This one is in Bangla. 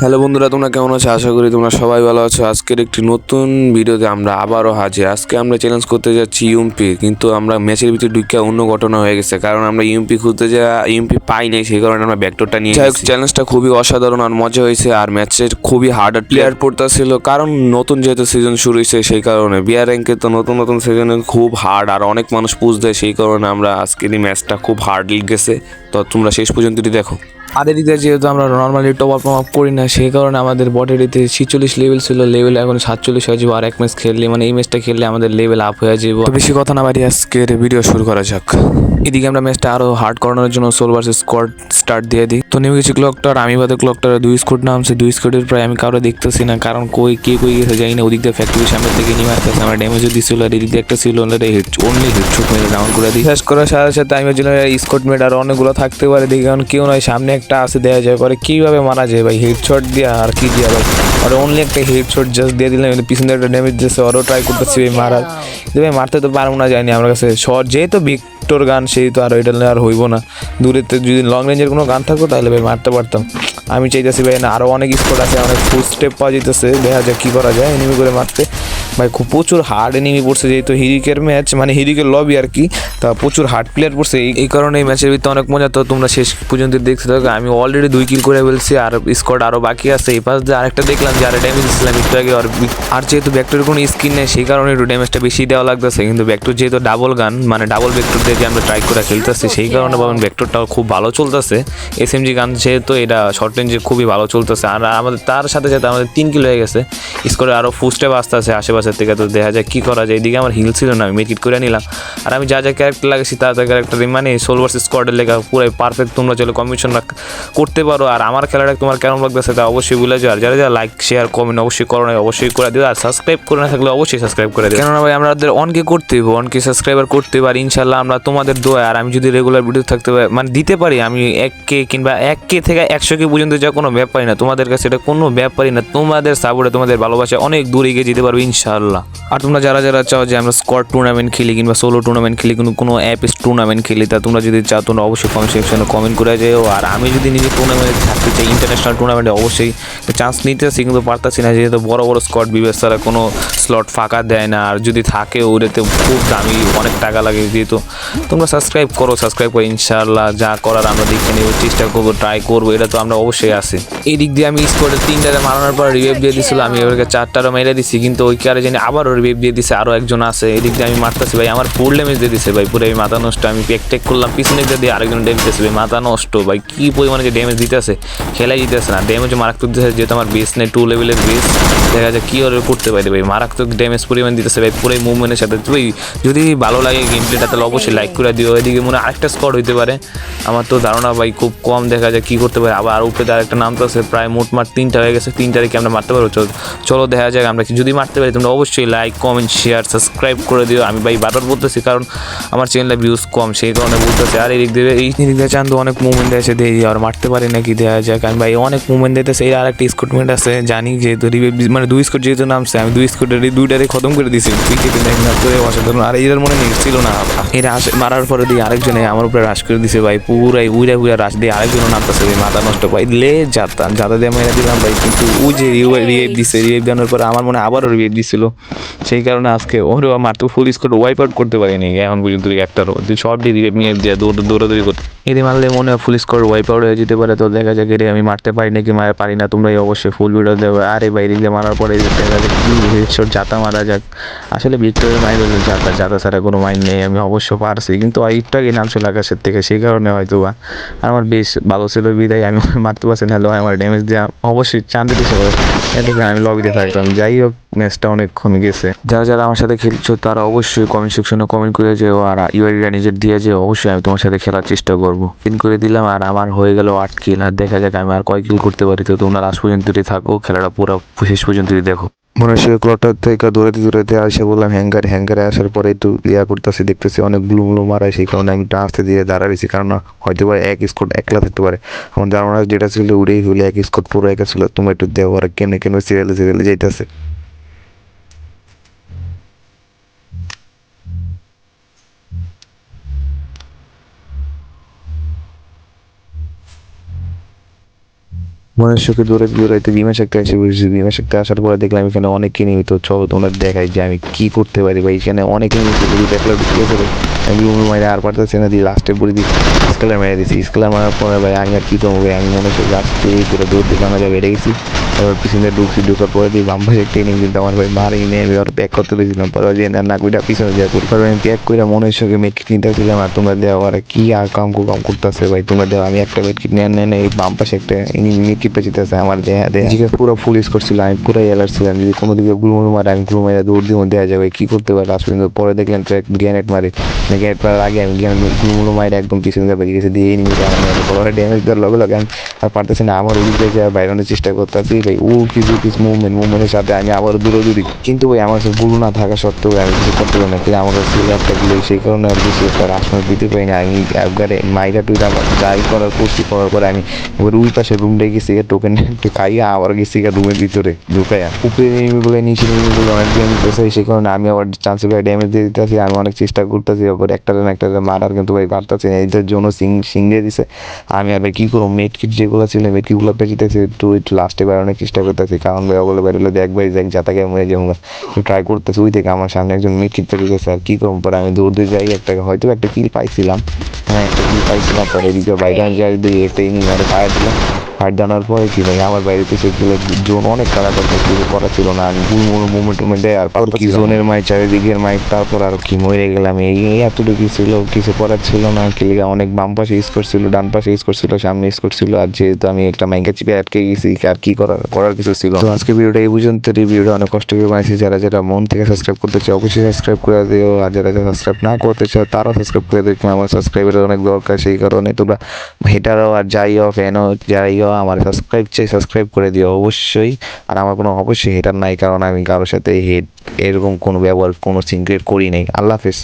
হ্যালো বন্ধুরা তোমরা কেমন আছো? আশা করি তোমরা সবাই ভালো আছো। আজকের একটি নতুন ভিডিওতে আমরা আবারও হাজির। আজকে আমরা চ্যালেঞ্জ করতে যাচ্ছি ইউএমপি কিন্তু আমরা ম্যাচের ভিতরে ঢুকিয়া অন্য ঘটনা হয়ে গেছে কারণ আমরা ইউএমপি খুঁজতে যা ইউএমপি পাই নাই সেই কারণে আমরা ব্যাকটোরটা নিয়ে যাই চ্যালেঞ্জটা খুবই অসাধারণ আর মজা হয়েছে আর ম্যাচের খুবই হার্ড প্লেয়ার পড়তেছিল। কারণ নতুন যেহেতু সিজন শুরু হয়েছে সেই কারণে। বিয়ার র্যাঙ্কে তো নতুন নতুন সিজনে খুব হার্ড আর অনেক মানুষ পুজ দেয় সেই কারণে আমরা আজকের এই ম্যাচটা খুব হার্ড গেছে। তো তোমরা শেষ পর্যন্ত দেখো। আর এদিকে যেহেতু আমরা নর্মালি টপ আপ আপ করি না সেই কারণে আমাদের বডিতে ছিচল্লিশ লেভেল ছিল লেভেল এখন সাতচল্লিশ হয়ে যাব। আর এক ম্যাচ খেললে মানে এই ম্যাচটা খেললে আমাদের লেভেল আপ হয়ে যাব। বেশি কথা না বাড়ি আজকের ভিডিও শুরু করা যাক। এদিকে আমরা ম্যাচটা আরও হার্ড করানোর জন্য সোল ভার্সেস স্কোয়াড স্টার্ট দিয়ে দিই। তো নেমে গেছি ক্লকটার আমি বাদে ক্লকটার দুই স্কোয়াড নামছে। দুই স্কোয়াডের প্রায় আমি কারও দেখতেছি না কারণ কই কে কই গেছে যাই না। ওদিক দিয়ে ফ্যাক্টরি সামনে থেকে নিয়ে আসতেছে আমার ড্যামেজও দিছিল আর এদিক দিয়ে একটা ছিল হিট অনলি হেডশট মেরে ডাউন করে দিই। শেষ করার সাথে সাথে আমি ভাবছিলাম স্কোয়াড মেট আর অনেকগুলো থাকতে পারে দেখি কারণ কেউ নয় সামনে একটা আছে দেওয়া যায়। পরে কীভাবে মারা যায় ভাই? হেডশট দিয়া আর কি দিয়া ভাই? আর অনলি একটা হেডশট জাস্ট দিয়ে দিলাম পিছনে একটা ড্যামেজ দিয়েছে আরও ট্রাই করতেছি ভাই মারার। ভাই মারতে তো পারব না যায়নি আমার কাছে। শর্ট যেহেতু ভিক্টর গান সেই তো আর ওইটা আর হইব না। দূরে তো যদি লং রেঞ্জের কোনো গান থাকতো, তাহলে ভাই মারতে পারতাম। আমি চাইতেছি ভাই না আরও অনেক স্পট আছে, অনেক ফুল স্টেপ পাওয়া যেতেছে দেখা যায় কী করা যায় এনিমি করে মারতে। ভাই, খুব প্রচুর হার্ড এনিমি পড়ছে যেহেতু হিরিকের ম্যাচ মানে হিরিকের লবি আর কি। তা প্রচুর হার্ড প্লেয়ার পড়ছে। এই- কারণে এই ম্যাচের ভিতরে অনেক মজা। তো তোমরা শেষ পর্যন্ত দেখতে থাকো। আমি অলরেডি দুই কিল করে ফেলছি আর স্কোয়াড আরও বাকি আছে। এই পাশ দিয়ে আরেকটা দেখলাম, যে আরে ড্যামেজ দিচ্ছিলাম একটু আগে, আর আর যেহেতু ব্যাকটোর কোনো স্কিন নেই, সেই কারণে একটু ড্যামেজটা বেশি দেওয়া লাগতেছে। কিন্তু ব্যাকটোর যেহেতু ডাবল গান মানে ডাবল ব্যাকটোর দিয়ে আমরা ট্রাই করে খেলতেছি, সেই কারণে ভাবেন ব্যাকটোরটাও খুব ভালো চলতেছে। এসএমজি গান যেহেতু এটা শর্ট রেঞ্জে খুবই ভালো চলতেছে। আর আমাদের, তার সাথে সাথে আমাদের তিন কিলো হয়ে গেছে। স্কোরে আরও ফুস্টেপ আসতে আছে আশেপাশের থেকে তো দেখা যায় কী করা যায়। এদিকে আমার হিল ছিল না, আমি মেকিট করে নিলাম। আর আমি যা যা ক্যারেক্টার লাগাইছি, তা তা ক্যারেক্টার মানে সোলভার্স স্কোয়াডের লেখা পুরাই পারফেক্ট তোমরা চলে কম্বিনেশন করতে পারো। আর আমার খেলাটা তোমার কেমন লাগতেছে তা অবশ্যই বলে যাও আর যারা যারা লাইক শেয়ার কমেন্ট অবশ্যই করো না অবশ্যই করে দিও। আর সাবস্ক্রাইব করে না থাকলে অবশ্যই সাবস্ক্রাইব করে দিও। কেননা ভাই, আমাদের অনকে করতে হবে অনকে সাবস্ক্রাইবার করতে পারি ইনশাল্লাহ আমরা তোমাদের দোয়া। আর আমি যদি রেগুলার ভিডিও থাকতে পারি মানে দিতে পারি, আমি এক কে কিংবা এক কে থেকে একশো কে পর্যন্ত যা কোনো ব্যাপারই না। তোমাদের কাছে এটা কোনো ব্যাপারই না। তোমাদের সাপোর্টে তোমাদের ভালোবাসা অনেক দূর এগিয়ে যেতে পারবে ইনশাল্লাহ আর তোমরা যারা যারা চাও যে আমরা স্কোয়াড টুর্নামেন্ট খেলি কিংবা সোলো টুর্নামেন্ট খেলি, কোনো কোনো অ্যাপস টুর্নামেন্ট খেলি, তা তোমরা যদি চাও তোমরা অবশ্যই কমেন্ট সেকশনে কমেন্ট করে যাও। আর আমি যদি নিজে টুর্নামেন্টে থাকতে চাই ইন্টারন্যাশনাল টুর্নামেন্টে অবশ্যই চান্স নিতেছি, কিন্তু পারতাছি না, যেহেতু বড় বড় স্কোয়াড বিবেচ তারা কোনো স্লট ফাঁকা দেয় না। আর যদি থাকে ওটাতে খুব দামি, অনেক টাকা লাগে যেহেতু। তোমরা সাবস্ক্রাইব করো সাবস্ক্রাইব করে ইনশাআল্লাহ যা করার আমরা দেখে নেব, চেষ্টা করব ট্রাই করব, এটা তো আমরা অবশ্যই আছি। এই দিক দিয়ে আমি স্কোয়াডে তিনটারে মারানোর পর রিভেভ দিয়ে দিছিল, আমি এবারকে চারটারও মেরে দিছি, কিন্তু ওই কারে জানি আবারও রিভেভ দিয়ে দিছে আরও একজন আছে, এদিক দিয়ে আমি মারতেছি ভাই, আমার ফুল ড্যামেজ দিয়ে দিছে ভাই, পুরো এই মাথা নষ্ট, আমি পেক টেক করলাম, পিছনে দিয়ে দিয়ে আরেকজন ড্যামেজ দিতেছে ভাই, মাথা নষ্ট ভাই, কি পরিমাণে যে ড্যামেজ দিতেছে, খেলাই দিতেছে না ড্যামেজ মারাত্মক দিতেছে, যেহেতু আমার বেস নেই টু লেভেলের বেস দেখা যায় কী ওর করতে পারে ভাই, মারাত্মক ড্যামেজ পরিমাণ দিতেছে ভাই, পুরো মুভমেন্টের সাথে তুই যদি ভালো লাগে গেম প্লেটা তাহলে অবশ্যই লাইক করে দিও, এদিকে মনে আরেকটা স্কোয়াড হইতে পারে, আমার তো ধারণা ভাই খুব কম দেখা যায় কী করতে পারে, আবার আর উপরে আরেকটা নাম তো আছে প্রায় মোটমাট তিনটা হয়ে গেছে, তিনটারে কি আমরা মারতে পারব, চলো দেখা যাক আমরা যদি মারতে পারি তোমরা অবশ্যই লাইক কমেন্ট শেয়ার সাবস্ক্রাইব করে দিও। আমি ভাই বারবার বলতেছি কারণ আমার চ্যানেলে ভিউজ কম, সেই কারণে বলতেছি, আর এদিক দিয়ে এই দিক দিয়ে চান্দু অনেক মুভমেন্ট আছে দেখি আর মারতে পারি নাকি দেওয়া যাক। আমি ভাই অনেক মুভমেন্ট দিতেছে এই আর একটা স্কুটমেন্ট আছে, জানি যেহেতু মানে দুই স্কুট যেহেতু নামছে, আমি দুই স্কুটের দুইটারে খতম করে দিয়েছি ক্রিকেটে না করে অসাধারণ, আর এদের মনে ছিল না। এরা মারার পরে দিয়ে আরেকজনে আমার উপরে রাশ করে দিছে ভাই, পুরাই উইরা উইরা রাশ দিয়ে আরেকজন নামতেছে ভাই, মাথা নষ্ট। ভাই, লে যাতা যাতা দিয়ে মেরে দিলাম ভাই, কিন্তু ওই যে রিভেভ দিছে রিভেভ দেওয়ার পরে আমার মনে আবারও আবারও রিভেভ দিছিল সেই কারণে আজকে ওরও মারতে ফুল স্কোর ওয়াইপ আউট করতে পারিনি এখন পর্যন্ত একটারও। সব দিয়ে রিভেভ নিয়ে দিয়ে দৌড় দৌড়াদৌড়ি করতে। এদের মারলে মনে হয় ফুল স্কোর ওয়াইপ আউট হয়ে যেতে পারে। তো দেখা যাক এরে আমি মারতে পারি নাকি মারা পারি না। তোমরাই অবশ্যই ফুল ভিডিও দেবে আরে বাইরে রিভে মারার পরে দেখা যাক কি হেডশট জাতা মারা যাক। আসলে ভিক্টোরিয়া মাইন্ড হলো জাতা জাতা ছাড়া কোনো মাইন্ড নেই। আমি অবশ্য পারছি। কিন্তু একটু আগে নাম ছিল আকাশের থেকে। সেই কারণে হয়তো বা আমার বেশ ভালো ছিল। বিদায়। আমি মারতে পারছি না। হলেও আমার ড্যামেজ দেওয়া অবশ্যই চান্দি দিতে এদিকে আমি লবিতে থাকতাম। যাই হোক ম্যাচটা অনেকক্ষণ গেছে। যারা যারা আমার সাথে খেলছো, তারা অবশ্যই কমেন্ট সেকশনে কমেন্ট করে যেও, আর ইউআইডিটা নিজের দিয়ে যে অবশ্যই আমি তোমার সাথে খেলার চেষ্টা করব। পিন করে দিলাম, আর আমার হয়ে গেল আট কিল আর দেখা যাক আমি আর কয় কিল করতে পারি। তো তোমরা লাস্ট পর্যন্তই থাকো, খেলাটা পুরো শেষ পর্যন্তই দেখো। মনে ক্লটার থেকে দৌড়াতে দৌড়াতে আসে বললাম হ্যাঙ্গার হ্যাঙ্গারে আসার পরে একটু ইয়া করতেছি, দেখতেছি অনেক ব্লু ব্লু মারায়, সেই কারণে আমি একটু আস্তে দিয়ে দাঁড়াইছি কারণ হয়তো বা এক স্কোট একলা থাকতে পারে। আমার যেটা ছিল, উড়েই হলে এক স্কোট পুরো একা ছিল। তুমি একটু দেও আর কেমনে কেমনে সিরিয়ালে সিরিয়ালে যাইতেছে। মনুষ্যকে দৌড়াইতে দৌড়াইতে বিমা শক্তি এসে বুঝেছি বিমা শক্তি আসার পরে দেখলাম এখানে অনেকে নিয়মিত চলো তোমরা দেখাই যে আমি কী করতে পারি ভাই। এখানে অনেকে নিয়মিত যদি দেখলে ঢুকে ফেলে আমি উমর মাইরে আর পারতেছি না? দিই লাস্টে বলে দিই, স্কেলার মেরে দিয়েছি স্কেলার মারার পরে ভাই আমি আর কী ভাই? আমি মনে হচ্ছে লাস্টে পুরো দৌড় দিয়ে যাবে বেড়ে গেছি এবার পিছনে ঢুকছি, ঢুকার পরে দিয়ে বাম পাশে একটা এনিমি কিন্তু আমার ভাই মারি নিয়ে আমি ওর ব্যাক করতে পেরেছিলাম পরে যে না না কুইটা পিছনে দিয়ে করি পরে আমি ব্যাক করে মনুষ্যকে মেটকিট নিতেছিলাম, আর তোমরা দেওয়া আর কি আর কাম কাম করতেছে ভাই, তোমরা দেওয়া আমি একটা মেটকিট নিয়ে নেন এই বাম পাশে একটা এনিমি মেটকিট পেঁচিতেছে আমার দেহা দেহা জিজ্ঞেস পুরো ফুল ইউজ করছিল, আমি পুরো অ্যালার্ট ছিলাম, যদি কোনো দিকে গ্লুমো মারে আমি গ্লুমো মারে দৌড় দিয়ে দেওয়া যাবে কি করতে পারে লাস্ট পর্যন্ত। পরে দেখলাম ট্র্যাক গ্যানেট মারে। গ্যানেট মারার আগে আমি গ্লুমো মারে একদম পিছনে দিয়ে বেরিয়ে গেছে, দিয়ে পরে ড্যামেজ দেওয়ার লগে লগে আমি আর পারতেছি না, আমার দেখে বাইরানোর চেষ্টা করতেছি ভাই, ও কিছু কিছু মুভমেন্ট মুভমেন্টের সাথে আমি আবার দূরি কিন্তু ভাই, আমার কাছে গুলো না থাকা সত্ত্বেও আমি কিছু করতে পারি না। কিন্তু আমার কাছে একটা গুলো, সেই কারণে আর বেশি একটা রাসময় দিতে পারি না। আমি একবারে মাইরা টুইরা যাই করার করছি, করার পরে আমি এবার ওই পাশে রুমটা গেছি টোকেন খাইয়া আবার গেছি রুমের ভিতরে ঢুকাইয়া। উপরে নিমিগুলো নিচে নিমিগুলো অনেক ড্যামেজ দিতেছে সেই কারণে আমি আবার চান্সে ভাই ড্যামেজ দিয়ে দিতেছি, আমি অনেক চেষ্টা করতেছি, আবার একটা না একটা মারার কিন্তু ভাই পারতেছি না। এদের জন্য সিং সিং দিয়ে দিছে। আমি আর ভাই কী করব মেট কিট যেগুলো ছিল মেট কিটগুলো পেঁচিতেছি একটু লাস্টে বেরোনোর চেষ্টা করতেছি। কারণ ভাই ওগুলো বেরোলে দেখ ভাই, দেখ যাতাকে আমি যাব ট্রাই করতেছি, ওই থেকে আমার সামনে একজন মিট কিট পেঁচিতেছে আর কী করব? পরে আমি দূর দূর যাই, একটা হয়তো একটা কিল পাইছিলাম। হ্যাঁ একটা কিল পাইছিলাম, পরে এদিকে বাইরে যাই দিয়ে একটা ইনি মারে ফায়ার দিলাম। ফায়ার জানার পরে কি ভাই আমার বাইরে পিছিয়ে গেলে জোন অনেক করতে শুরু করা ছিল না আমি টুমেন্ট দেয় আর কি জোনের মাই চারিদিকের মাইক তারপর আর কি মরে গেলাম এই এতটুকু ছিল কিছু করার ছিল না। কি লিগা অনেক বাম পাশে ইউজ করছিল ডান পাশে ইউজ করছিল সামনে ইউজ করছিল আর যেহেতু আমি একটা মাইকা চিপে আটকে গেছি আর কি করার করার কিছু ছিল তো আজকে ভিডিওটা এই পর্যন্ত ভিডিওটা অনেক কষ্ট করে বানিয়েছি যারা যারা মন থেকে সাবস্ক্রাইব করতে চাও অবশ্যই সাবস্ক্রাইব করে দিও আর যারা যারা সাবস্ক্রাইব না করতে চাও তারাও সাবস্ক্রাইব করে দিও কারণ আমার সাবস্ক্রাইবের অনেক দরকার সেই কারণে তোমরা হেটারও আর যাই হোক ফ্যানও যাই হোক আমার সাবস্ক্রাইব চাই সাবস্ক্রাইব করে দিও অবশ্যই। আর আমার কোনো অবশ্যই হেটার নাই, কারণ আমি কারোর সাথে হেড এরকম কোনো ব্যবহার, কোনো সিনক্রেট করি নাই। আল্লাহ হাফেজ।